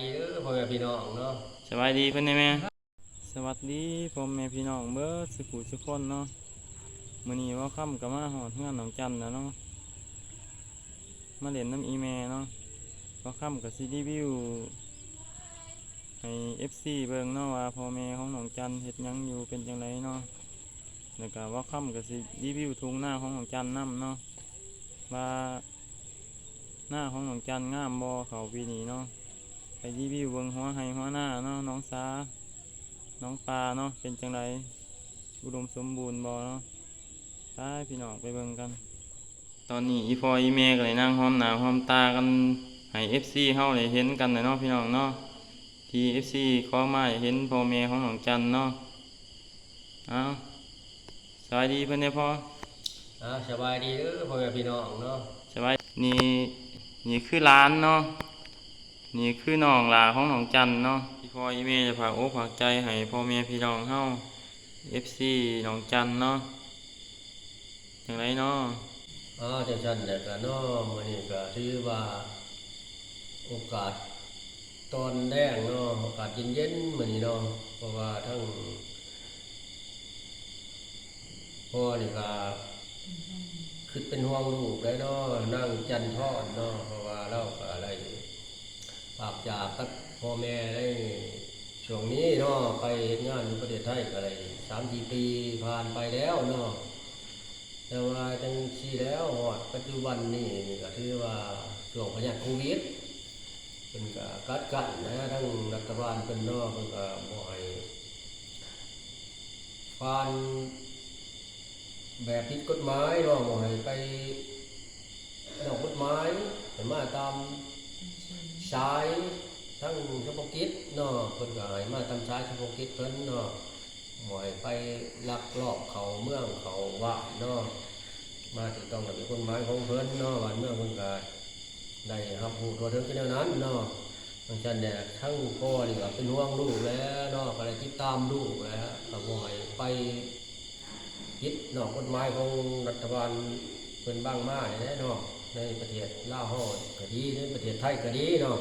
ดีเด้อพ่อแม่พี่น้องเนาะสบายดีเพิ่อนแม่สวัสดีพ่อแม่พี่น้องเบิดสุขุสุคนเนาะมื้อนี้ว่าค่ำก็มาฮอดเฮือนหนองจันแล้วเนาะมาเล่นน้ำอีแม่เนาะว่าค่ำก็สิรีวิวให้ FC เบิ่งเนาะว่าพ่อแม่ของหนองจันเฮ็ดยังอยู่เป็นจังไดเนาะแล้วก็ว่าค่ำก็สิรีวิวทุ่งหน้าของหนองจันนํเนาะว่าหน้าของหนองจันงามบ่เขาปีนี้เนาะ รีวิวเบิงหัวไห้หัวหน้าเนาะน้องสาน้องปลาเนาะเป็นจังไรอุดมสมบูรณ์บ่เนาะไปพี่น้องไปเบิ่งกัน ตอนนี้อีพออีเมก็เลยนั่งหอมหน้าหอมตากันให้ FC เฮาได้เห็นกันเลยเนาะพี่น้องเนาะที่ FC ขอมาให้เห็นพ่อแม่ของน้องจันเนาะเอาสวัสดีเพิ่นเด้อพ่ออ่าสบายดีเด้อพ่อแม่พี่น้องเนาะสบายนี่นี่คือร้านเนาะ นี่คือน้องหลาของน้องจันเนาะพี่พ่ออีเมจะฝากโอ้ฝากใจให้พ่อแม่พี่น้องเฮา FC น้องจันเนาะจังไรเนาะอ่าจังซั่นแหละก็เนาะมื้อนี้ก็ถือว่าโอกาสตอนแรกเนาะโอกาสเย็นๆมื้อนี้เนาะเพราะว่าทั้งพ่อนี่ก็คือเป็นห่วงลูกได้เนาะนั่งจันทอดเนาะเพราะว่าเราก็อะไร ปากจากกับพ่อแม่ได้ช่วงนี้เนาะไปเฮ็ดงานอยู่ประเทศไทยอะไร3-4ปีผ่านไปแล้วเนาะแต่ว่าจังซีแล้วฮอดปัจจุบันนี่ก็ถือว่าช่วงพยาธิโควิดเพิ่นกกัดกันนะทั้งรัฐบาลเพิ่นเนาะเพิ่นก็บ่ให้ฟานแบบผิดกฎหมายเนาะบ่ให้ไปนอกกฎหมายให้มาตาม สายทั้งเฉพาะกิจเนาะเพิ่นก็ให้มาตามสายเฉพาะกิจเพิ่นเนาะหมอยไปลักลอบเขาเมืองเขาว่าเนาะมาถูกต้องกับกฎหมายของเพิ่นเนาะวันเมื่องเพิ่นก็ได้รับรู้ทั่วถึงเป็นแนวนั้นเนาะเพราะฉะนั้นเนี่ยทั้งพ่อนี่ก็เป็นห่วงลูกแล้วเนาะก็เลยติดตามลูกแล้วก็บ่ให้ไปคิดนอกกฎหมายของรัฐบาลเพิ่นบ้างมาเนี่ยเนาะ ในประเทศลาวก็ดีในประเทศไทยก็ดีเนาะ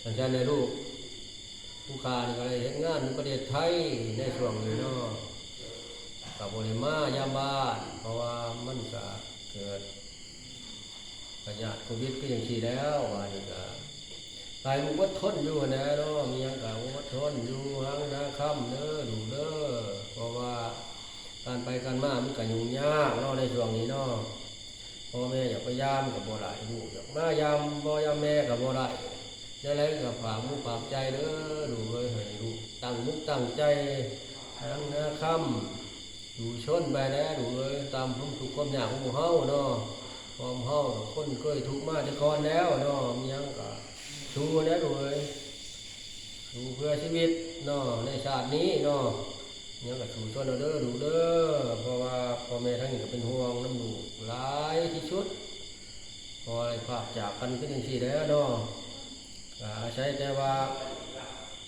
เพราะฉะนั้นเนี่ยลูกผู้ค้านี่ก็เลยเฮ็ดงานในประเทศไทยในช่วงนี้เนาะกับบริมายามบ้านเพราะว่ามันก็เกิดปัญหาโควิดก็ย่างที่แล้วว่านี่ก็ตายมุกวัดทนอยู่นะเนาะมีหยังก็วัดทนอยู่หังนาค่ำเด้อดูเด้อเพราะว่าการไปการมามันก็ยุ่งยากเนาะในช่วงนี้เนาะ พ่อแม่อยากไปยามกับบ่ได้ลูกอยากมายามบ่ยามแม่กับบ่ได้ได้แล้วกับฝากมุกฝากใจเด้อดูเลยให้ลูกตั้งมุกตั้งใจทั้งหน้าค่ำอยู่ชนไปแล้วดูเลยตามทุกทุกความอยากของหมู่เฮาเนาะความเฮาคนเคยทุกมาแต่ก่อนแล้วเนาะมียังก็สู้นะดูเลยสู้เพื่อชีวิตเนาะในชาตินี้เนาะ มีหยังก็สู้ชนเอเด้อดูเด้อเพราะว่าพ่อแม่ทั้งนี้ก็เป็นห่วงน้ำลูหลายที่สุดพออะไรภาพจากกันก็จังซี่แหล้วเนาะใช้แต่ว่า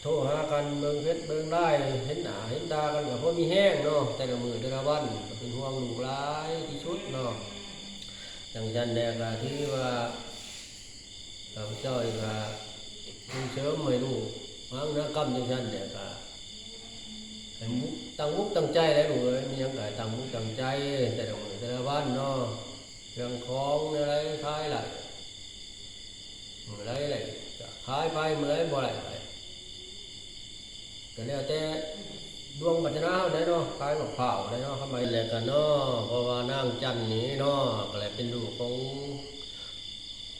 โทรหากันเบิ่งเพชรเบิ่งได้เห็นหน้าเห็นตากันก็พอมีแห้งเนาะแต่ละมือแต่ละวันก็เป็นห่วงลูกหลายที่สุดเนาะจังจันแดกก็ที่ว่าข้าเจ้านี่ก็ส่งเสริมให้ลูกวางนักกรรมจังจันแดกก็ให้มุก ตั้งมุกตั้งใจแล้วลูเอ้ยมีหยังก็ให้ตั้งมุกตั้งใจ แต่ละมือแต่ละวันเนาะเรื่องของอะไรคล้ายหลายมื่อไรไรก็ขายไปเมื่อไรบ่ไรไปก็แล้วแต่ดวงปัจนาได้เนาะขายมะพร้าได้เนาะทำไมแหละกันเนาะเพราะว่านางจันนี้เนาะก็เลยเป็นลูของ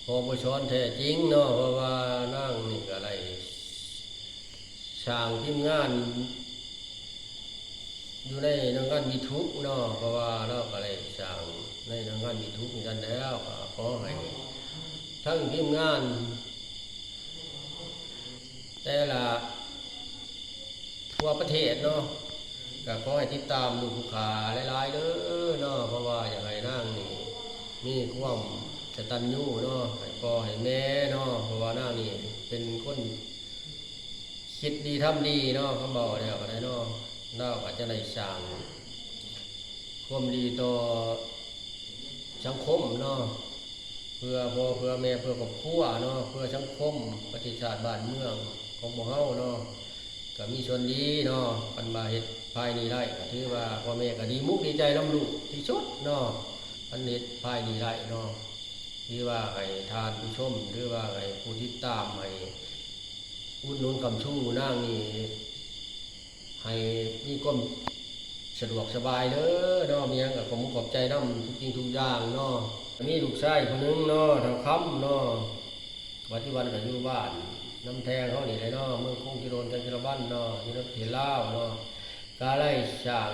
พอประชอนแท้จริงเนาะเพราะว่านางนี่อะไรสร้างทีมงาน อยู่ในนังงานมีทุกเนาะเพราะว่าเราก็เลยสร้างในนังงานมีทุกกันแล้วขอให้ทั้งทีมงาน แต่ละทั่วประเทศเนาะก็ขอให้ติดตามลูกผู้ขาหลายๆเด้อเนาะเพราะว่าอย่ากให้นั่งนี่มีความกตัญญูเนาะให้พ่อให้แม่เนาะเพราะว่านั่งนี่เป็นคนคิดดีทำดีเนาะเขาบอกแล้วก็ได้เนาะ เราอาจจะได้สร้างความดีต่อสังคมเนาะเพื่อพ่อเพื่อแม่เพื่อครอบครัวเนาะเพื่อสังคมประเทศชาติบ้านเมืองของพวกเฮาเนาะก็มีส่วนดีเนาะกันมาเฮ็ดภายนี้ได้ก็ถือว่าพ่อแม่ก็ดีมุกดีใจนํลูกที่สุดเนาะอันเฮ็ดภายนี้ได้เนาะถือว่าให้ทานผู้ชมหรือว่าให้ผู้ติดตามให้อุดหนุนกำชูนางนี่ มีความสะดวกสบายเด้อเนาะมีหยังก็ผมขอบใจน้ำทุกสิ่งทุกอย่างเนาะมีลูกชายคนหนึงเนาะทางคำเนาะปัจจุบันก็อยู่บ้านน้ำแทงเขานี่เลยเนาะเมืองคงกิโลนจังกิโลบ้านเนาะอยู่นักเทล่าวเนาะกาไล่ช่าง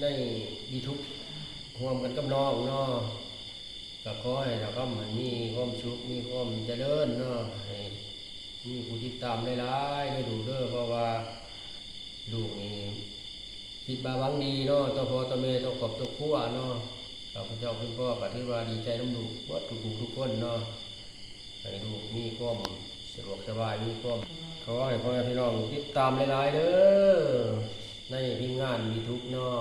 ในดีทุกข์ร่วมกันกับน้องเนาะก็ขอให้เราก็มันมีความสุขมีความเจริญเนาะให้มีผู้ติดตามหลายๆได้ดูเด้อเพราะว่า ลูกนี่คิดบาวังดีเนาะตัวพ่อตัวแม่ตัวครอบตัวครัวเนาะข้าพเจ้าคุณพ่อก็ถือว่าดีใจน้ำลูกวัดทุกทุกคนเนาะให้ลูกมีความสะดวกสบายมีความขอให้พ่อแม่พี่น้องติดตามหลายๆเด้อในทีมงานมีทุกเนาะ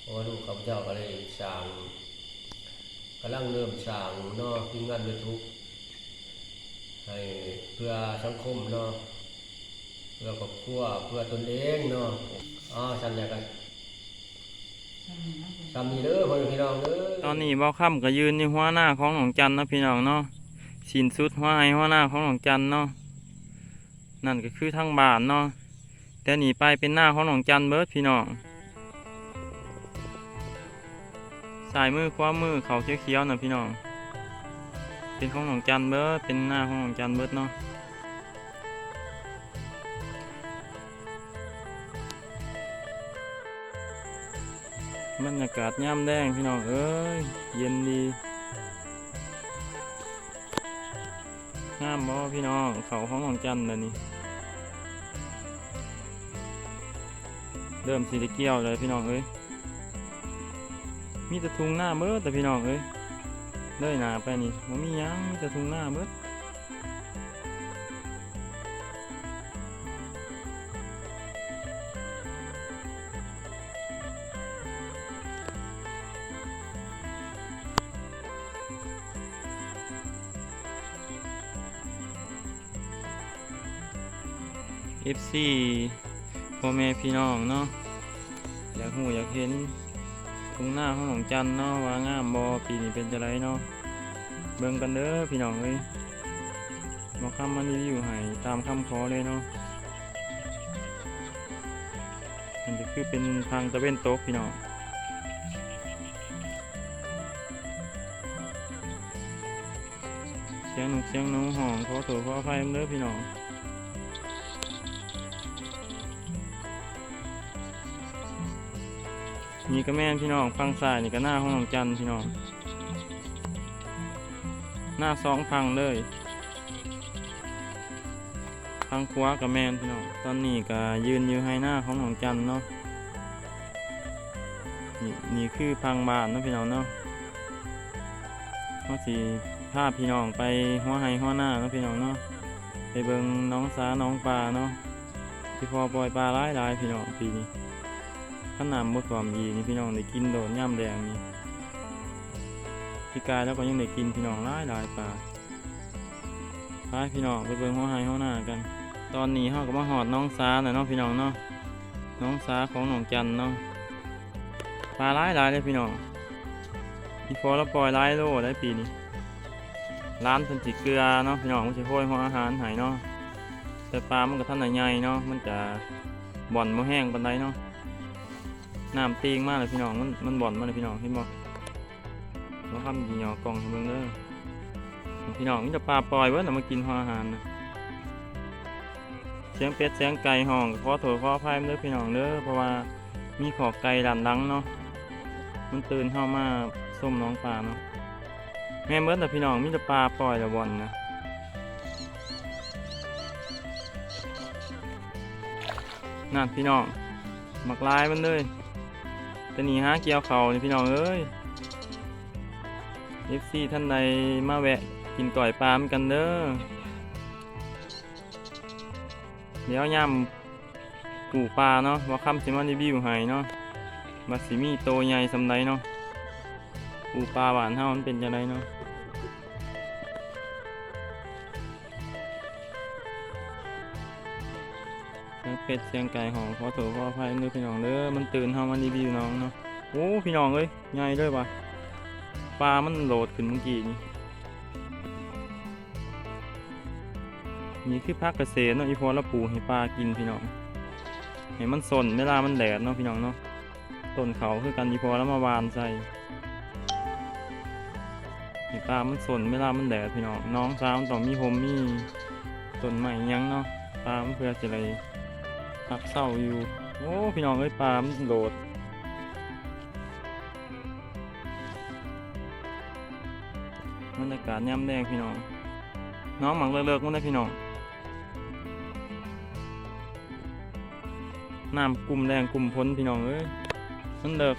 เพราะว่าลูกข้าพเจ้าก็เลยสร้างกำลังเริ่มสร้างเนาะทีมงานมีทุกให้เพื่อสังคมเนาะ เพื่อครอบครัวเพื่อตนเองเนาะอ๋อฉันอยากกันทำนี่เด้อพ่อแม่พี่น้องเด้อตอนนี้เบาค่ำก็ยืนในหัวหน้าของหนองจันเนาะพี่น้องเนาะสินสุดหัวไห้หัวหน้าของหนองจันเนาะนั่นก็คือทางบ้านเนาะแต่หนีไปเป็นหน้าของหนองจันเบิดพี่น้องสายมือขวามือเขาเขียวๆนะพี่น้อง เป็นของหนองจันเบิดเป็นหน้าของหนองจันเบิดเนาะ บรรยากาศย่ำแดงพี่น้องเอ้ยเย็นดีงามบ่พี่น้องเขาของหองจันเลยนี่เริ่มสีเกี่ยวเลยพี่น้องเอ้ยมีแต่ทุ่งหน้าเบิดแต่พี่น้องเอ้ยเลยหนาไปนี่มันมียังมีแต่ทุ่งหน้าเบิด เอฟซีพ่อแม่พี่น้องเนาะอยากหูอยากเห็นทุ่งหน้าของหนองจันเนาะว่างามบอปีนี้เป็นจะไรเนาะเบิ่งกันเด้อพี่น้องเอ้ยมาคำมันรีวิวให้ตามคำขอเลยเนาะมันจะคือเป็นทางตะเวนตกพี่น้องเสียงหนุกเสียงหนูห้องขอโทษขออภัยเด้อพี่น้อง นี่ก็แม่นพี่น้องฟังซ้ายนี่ก็หน้าของน้องจันพี่น้อง หน้าสองพังเลยพังขวากับแมนพี่น้อง ตอนนี้ก็ยืนอยู่ให้หน้าของน้องจันเนาะนี่นี่คือพังบานเนาะพี่น้องเนาะเขาสีพาพี่น้องไปหัวไห้หัวหน้าเนาะพี่น้องเนาะ ไปเบิงน้องสาน้องปลาเนาะที่พอปล่อยปลาหลายหลายพี่น้องปีนี้ ขนามดความดีนี่พี่น้องได้กินโดดย่ำแดงนี่พี่กายแล้วก็ยังได้กินพี่น้องหลายหลายปลาไปพี่น้องไปเบิ่งหัวไห้หัวหน้ากัน ตอนนี้เฮาก็มาหอดน้องสาหน่อยเนาะพี่น้องเนาะน้องสาของหนองจันเนาะปลาหลายหลายเลยพี่น้องพี่พอแล้วปล่อยหลายโลได้ปีนี้ร้านเพิ่นสิเกลือเนาะพี่น้องมันสิโอยหัวอาหารให้เนาะแต่ปลามันก็ท่านใหญ่เนาะมันจะบ่อนบ่แห้งปานใดเนาะ น้ำตีงมากเลยพี่น้อง มันมันบ่อนมากเลยพี่น้องเห็นบ่เราทำยีหยอกองให้เบิ่งเด้อพี่น้องนี่จะปลาปล่อยเว้ยเรามากินหัวอาหารนะเสียงเป็ดเสียงไก่ห้องก็ขอโทษขออภัยเด้อพี่น้องเด้อเพราะว่ามีขอกไก่ดันดังเนาะมันตื่นเข้ามาส้มน้องปลาเนาะแม่เมื่อแต่พี่น้องมีแต่ปลาปล่อยแล้วบ่อนนะนั่นพี่น้องหมักลายมันเลย จะหนีหาเกียวเขานี่พี่น้องเอ้ยเอฟซีท่านใดมาแวะกินก่อยปลามกันเด้อเดี๋ยวย่ำปูปลาเนาะว่าคำสิมารีวิวให้เนาะมาสิมีโตใหญ่สำไรเนาะปูปลาหวานเฮามันเป็นจังไงเนาะ สียงเป็ดเสียงไก่ของขอโทษขออภัยด้วยพี่น้องเด้อมันตื่นเฮามารีวิวน้องเนาะโอ้พี่น้องเอ้ยใหญ่เลยว่ะปลามันโหลดขึ้นเมื่อกี้นี่นี่คือพักเกษตรเนาะอีพอละปูให้ปลากินพี่น้องให้มันสนเวลามันแดดเนาะพี่น้องเนาะต้นเขาคือกันอีพอแล้วมาวานใส่ให้ปลามันสนเวลามันแดดพี่น้องน้องสาวมันต้องมีผมมี่ต้นไม้อิหยังเนาะปลามันเพื่อจะไร พักเศร้าอยู่ โอ้พี่น้องเอ้ยปลามันโหลดบรรยากาศย่ำแดงพี่น้อง น้องหมักเลิกๆมันได้พี่น้องน้ำกลุ่มแดงกลุ่มพ้นพี่น้องเอ้ยมันเลิก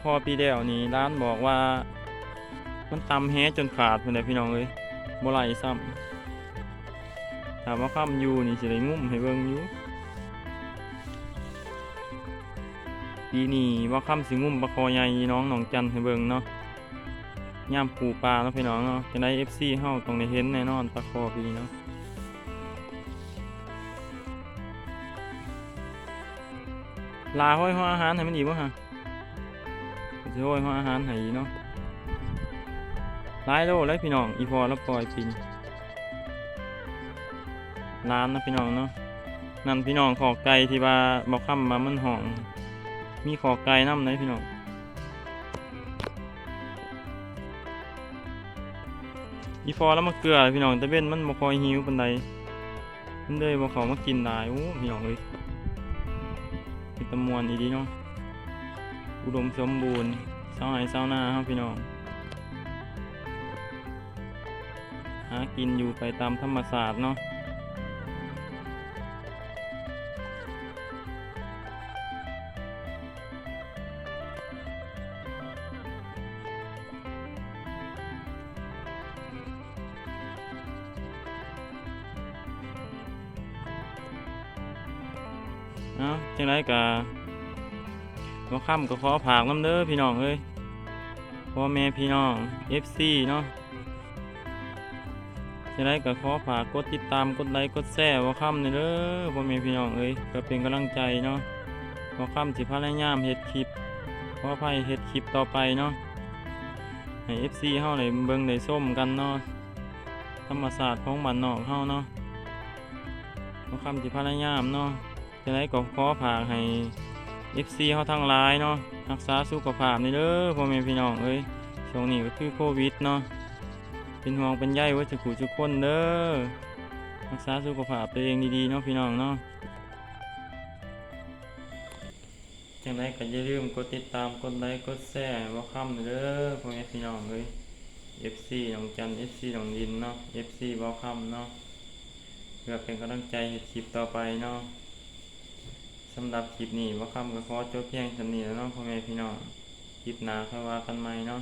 พอปีเดียวนี่ร้านบอกว่า มันตำแฮจนขาดเลยพี่น้องเอ้ยบ่ไหลซ้ำามว่าข้ามอยู่นี่สิได้งุ่มให้เบิ่งอยู่ปีนี้ว่าข้ามสิงุ่มปลาคอใหญ่น้องหนองจันให้เบิ่งเนาะย่ามปูปลาเนาะพี่น้องเนาะจะได้ FC เฮาต้องได้เห็นแน่นอนปลาคอปีเนาะลาห้อยหัวอาหารให้มันอีกบ่ฮะสิห้อยหัวอาหารให้อีเนาะหลายโลแล้วพี่น้องอีพอแล้วปล่อยปีนี้ ล้านนะพี่น้องเนาะนั่นพี่น้องขอไก่ที่ว่าบ่ค้ำมามันหองมีขอไก่น้ำเลยพี่น้องอีฟอแล้วมาเกลือพี่น้องแต่เว้นมันบ่คอยหิวปานใดมันเลยบ่เขามากินได้โอ้พี่น้องเอ้ยเป็นตะมวนอีดีเนาะอุดมสมบูรณ์เศร้าไห้เศร้าหน้าครับพี่น้องหากินอยู่ไปตามธรรมศาสตร์เนาะ เนาะจังไรกะบ่ค่ำก็ขอผากน้ำเด้อพี่น้องเอ้ยพ่อแม่พี่น้อง FC เนาะจังไรก็ขอฝากกดติดตามกดไลค์กดแชร์บ่าค่ำนี่เด้อพ่อแม่พี่น้องเอ้ยก็เป็นกำลังใจเนาะบ่าค่ำสิพยายามเฮ็ดคลิปขออภัยเฮ็ดคลิปต่อไปเนาะให้ FC เฮาได้เบิ่งได้ส้มกันเนาะธรรมศาสตร์ของบ้านนอกเฮาเนาะบ่าค่ำสิพยายามเนาะ จะได้ก็ขอฝากให้ FC เขาทั้งหลายเนาะรักษาสุขภาพนี่เด้อพ่อแม่พี่น้องเอ้ยช่วงนี้ก็คือโควิดเนาะเป็นห่วงเป็นใยว่าจะขู่ทุกคนเด้อรักษาสุขภาพตัวเองดีๆเนาะพี่น้องเนาะจังไดก็อย่าลืมกดติดตามกดไลค์กดแชร์ว่าคำเด้อพ่อแม่พี่น้องเอ้ย FC น้องจัน FC น้องดินเนาะ FC บ่คำเนาะเพื่อเป็นกำลังใจให้คลิปต่อไปเนาะำหรับคลิปนี้ว่าคำก็ขอจบเพียงสำนี้แล้วเนาะพ่อแม่พี่น้องคลิปหน้าค่อยว่ากันใหม่เนาะ